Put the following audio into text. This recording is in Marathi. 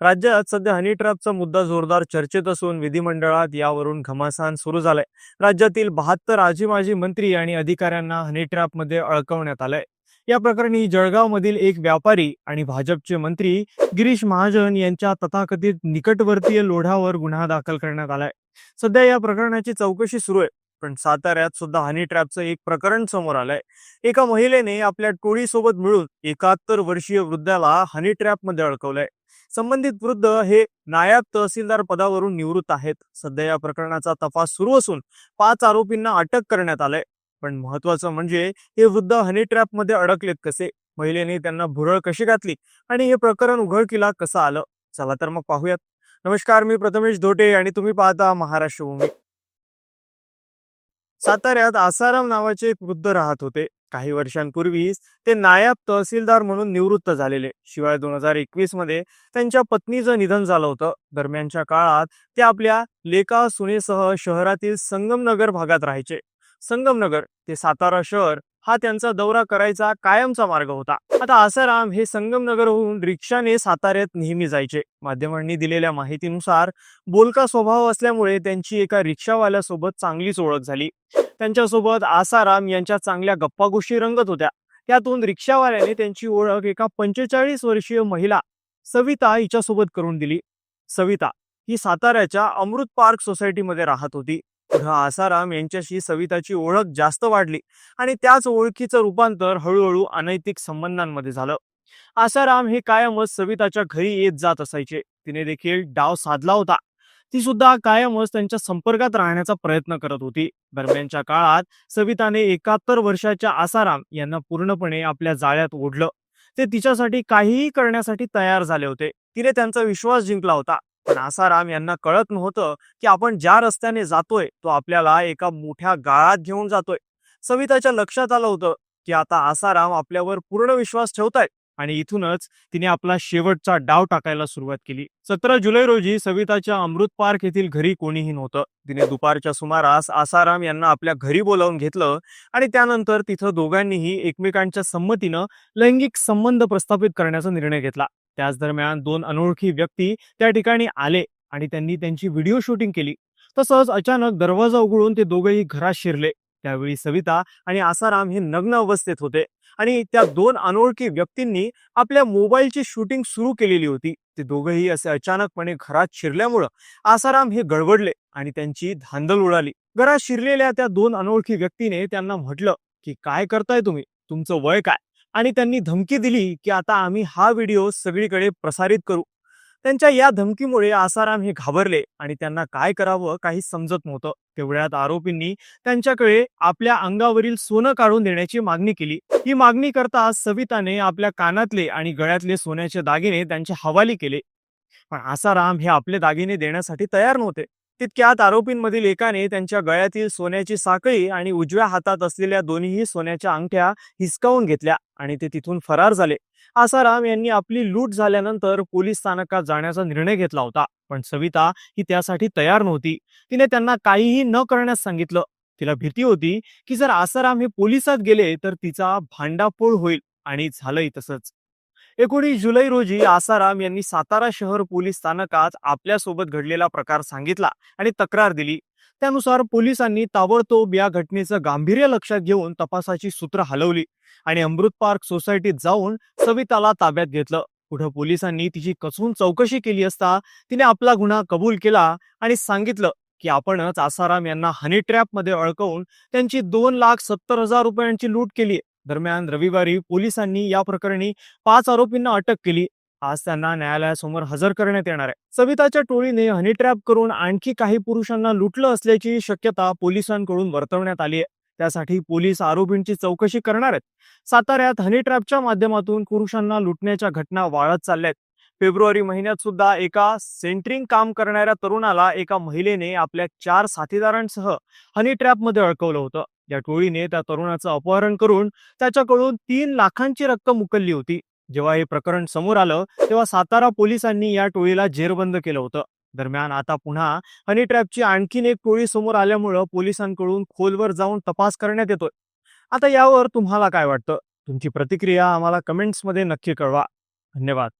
राज्यात सध्या हनी ट्रॅपचा मुद्दा जोरदार चर्चेत असून विधिमंडळात यावरून घमासान सुरू झालंय. राज्यातील बहात्तर आजी माजी मंत्री आणि अधिकाऱ्यांना हनी ट्रॅपमध्ये अडकवण्यात आलंय. या प्रकरणी जळगावमधील एक व्यापारी आणि भाजपचे मंत्री गिरीश महाजन यांच्या तथाकथित निकटवर्तीय लोढावर गुन्हा दाखल करण्यात आलाय. सध्या या प्रकरणाची चौकशी सुरू आहे पण साताऱ्यात सुद्धा हनी ट्रॅपचं एक प्रकरण समोर आलंय. एका महिलेने आपल्या टोळीसोबत मिळून एकाहत्तर वर्षीय वृद्धाला हनी ट्रॅपमध्ये अडकवलंय. संबंधित वृद्ध हे नायब तहसीलदार पदावरून निवृत्त आहेत. सध्या या प्रकरणाचा तपास सुरू असून पाच आरोपींना अटक करण्यात आलंय. पण महत्वाचं म्हणजे हे वृद्ध हनी ट्रॅपमध्ये अडकलेत कसे? महिलेने त्यांना भुरळ कशी घातली? आणि हे प्रकरण उघडकीला कसं आलं? चला तर मग पाहूयात. नमस्कार मी प्रथमेश धोटे आणि तुम्ही पाहता महाराष्ट्र भूमी. साताऱ्यात आसाराम नावाचे एक वृद्ध राहत होते. काही वर्षांपूर्वीच ते नायब तहसीलदार म्हणून निवृत्त झालेले. शिवाय दोन हजार एकवीसमध्ये त्यांच्या पत्नीचं निधन झालं होतं. दरम्यानच्या काळात ते आपल्या लेखा सुनेसह शहरातील संगमनगर भागात राहायचे. संगमनगर ते सातारा शहर हा त्यांचा दौरा करायचा कायमचा मार्ग होता. आता आसाराम हे संगमनगरहून रिक्षाने साताऱ्यात नेहमी जायचे. माध्यमांनी दिलेल्या माहितीनुसार बोलका स्वभाव असल्यामुळे त्यांची एका रिक्षावाल्यासोबत चांगलीच ओळख झाली. त्यांच्यासोबत आसाराम यांच्या चांगल्या गप्पा गोष्टी रंगत होत्या. त्यातून रिक्षावाल्याने त्यांची ओळख एका पंचेचाळीस वर्षीय महिला सविता हिच्यासोबत करून दिली. सविता ही साताऱ्याच्या अमृत पार्क सोसायटीमध्ये राहत होती. आसाराम यांच्याशी सविताची ओळख जास्त वाढली आणि त्याच ओळखीचं रूपांतर हळूहळू अनैतिक संबंधांमध्ये झालं. आसाराम हे कायमच सविताच्या घरी येत जात असायचे. तिने देखील डाव साधला होता. ती सुद्धा कायमच त्यांच्या संपर्कात राहण्याचा प्रयत्न करत होती. दरम्यानच्या काळात सविताने एकाहत्तर वर्षाच्या आसाराम यांना पूर्णपणे आपल्या जाळ्यात ओढलं. ते तिच्यासाठी काहीही करण्यासाठी तयार झाले होते. तिने त्यांचा विश्वास जिंकला होता. पण आसाराम यांना कळत नव्हतं की आपण ज्या रस्त्याने जातोय तो आपल्याला एका मोठ्या गाळात घेऊन जातोय. सविताच्या लक्षात आलं होतं की आता आसाराम आपल्यावर पूर्ण विश्वास ठेवतायत. आणि इथूनच तिने आपला शेवटचा डाव टाकायला सुरुवात केली. सतरा जुलै रोजी सविताच्या अमृत पार्क येथील घरी कोणीही नव्हतं. तिने दुपारच्या सुमारास आसाराम यांना आपल्या घरी बोलावून घेतलं आणि त्यानंतर तिथं दोघांनीही एकमेकांच्या संमतीनं लैंगिक संबंध प्रस्थापित करण्याचा निर्णय घेतला. त्याच दरम्यान दोन अनोळखी व्यक्ती त्या ठिकाणी आले आणि त्यांनी त्यांची व्हिडिओ शूटिंग केली. तसंच अचानक दरवाजा उघडून ते दोघेही घरात शिरले. त्यावेळी सविता आणि आसाराम हे नग्न अवस्थेत होते. आणि त्या दोन अनोळखी व्यक्तींनी आपल्या मोबाईलची शूटिंग सुरू केलेली होती. ते दोघंही असे अचानकपणे घरात शिरल्यामुळं आसाराम हे गडबडले आणि त्यांची धांदल उडाली. घरात शिरलेल्या त्या दोन अनोळखी व्यक्तीने त्यांना म्हटलं की काय करताय तुम्ही? तुमचं वय काय? आणि त्यांनी धमकी दिली की आता आम्ही हा व्हिडिओ सगळीकडे प्रसारित करू. त्यांच्या या धमकीमुळे आसाराम हे घाबरले आणि त्यांना काय करावं काही समजत नव्हतं. तेवढ्यात आरोपींनी त्यांच्याकडे आपल्या अंगावरील सोनं काढून देण्याची मागणी केली. ही मागणी करता सविताने आपल्या कानातले आणि गळ्यातले सोन्याचे दागिने त्यांच्या हवाली केले. पण आसाराम हे आपले दागिने देण्यासाठी तयार नव्हते. तितक्यात आरोपींमधील एकाने त्यांच्या गळ्यातील सोन्याची साखळी आणि उजव्या हातात असलेल्या दोन्हीही सोन्याच्या अंगठ्या हिसकावून घेतल्या आणि ते तिथून फरार झाले. आसाराम यांनी आपली लूट झाल्यानंतर पोलीस स्थानकात जाण्याचा निर्णय घेतला होता पण सविता ही त्यासाठी तयार नव्हती. तिने त्यांना काहीही न करण्यास सांगितलं. तिला भीती होती की जर आसाराम हे पोलिसात गेले तर तिचा भांडाफोड होईल आणि झालंही तसंच. एकोणीस जुलै रोजी आसाराम यांनी सातारा शहर पोलीस स्थानकात आपल्यासोबत घडलेला प्रकार सांगितला आणि तक्रार दिली. त्यानुसार पोलिसांनी ताबडतोब या घटनेचं गांभीर्य लक्षात घेऊन तपासाची सूत्र हलवली आणि अमृत पार्क सोसायटीत जाऊन सविताला ताब्यात घेतलं. पुढे पोलिसांनी तिची कसून चौकशी केली असता तिने आपला गुन्हा कबूल केला आणि सांगितलं की आपणच आसाराम यांना हनी ट्रॅपमध्ये अडकवून त्यांची दोन लाख सत्तर हजार रुपयांची लूट केली दरम्यान रविवारी पोलिसांनी या प्रकरणी पाच आरोपींना अटक केली. आज त्यांना न्यायालयासमोर हजर करण्यात येणार आहे. सविताच्या टोळीने हनी ट्रॅप करून आणखी काही पुरुषांना लुटलं असल्याची शक्यता पोलिसांकडून वर्तवण्यात आली आहे. त्यासाठी पोलीस आरोपींची चौकशी करणार आहेत. साताऱ्यात हनी ट्रॅपच्या माध्यमातून पुरुषांना लुटण्याच्या घटना वाढत चालल्यात फेब्रुवारी महिन्यात सुद्धा एका सेंटरिंग काम करणाऱ्या तरुणाला एका महिलेने आपल्या चार साथीदारांसह हनी ट्रॅपमध्ये अडकवलं होतं. या टोळीने त्या तरुणाचं अपहरण करून त्याच्याकडून तीन लाखांची रक्कम उकलली होती. जेव्हा हे प्रकरण समोर आलं तेव्हा सातारा पोलिसांनी या टोळीला जेरबंद केलं होतं. दरम्यान आता पुन्हा हनी ट्रॅपची आणखीन एक टोळी समोर आल्यामुळं पोलिसांकडून खोलवर जाऊन तपास करण्यात येतोय. आता यावर तुम्हाला काय वाटतं? तुमची प्रतिक्रिया आम्हाला कमेंट्समध्ये नक्की कळवा. धन्यवाद.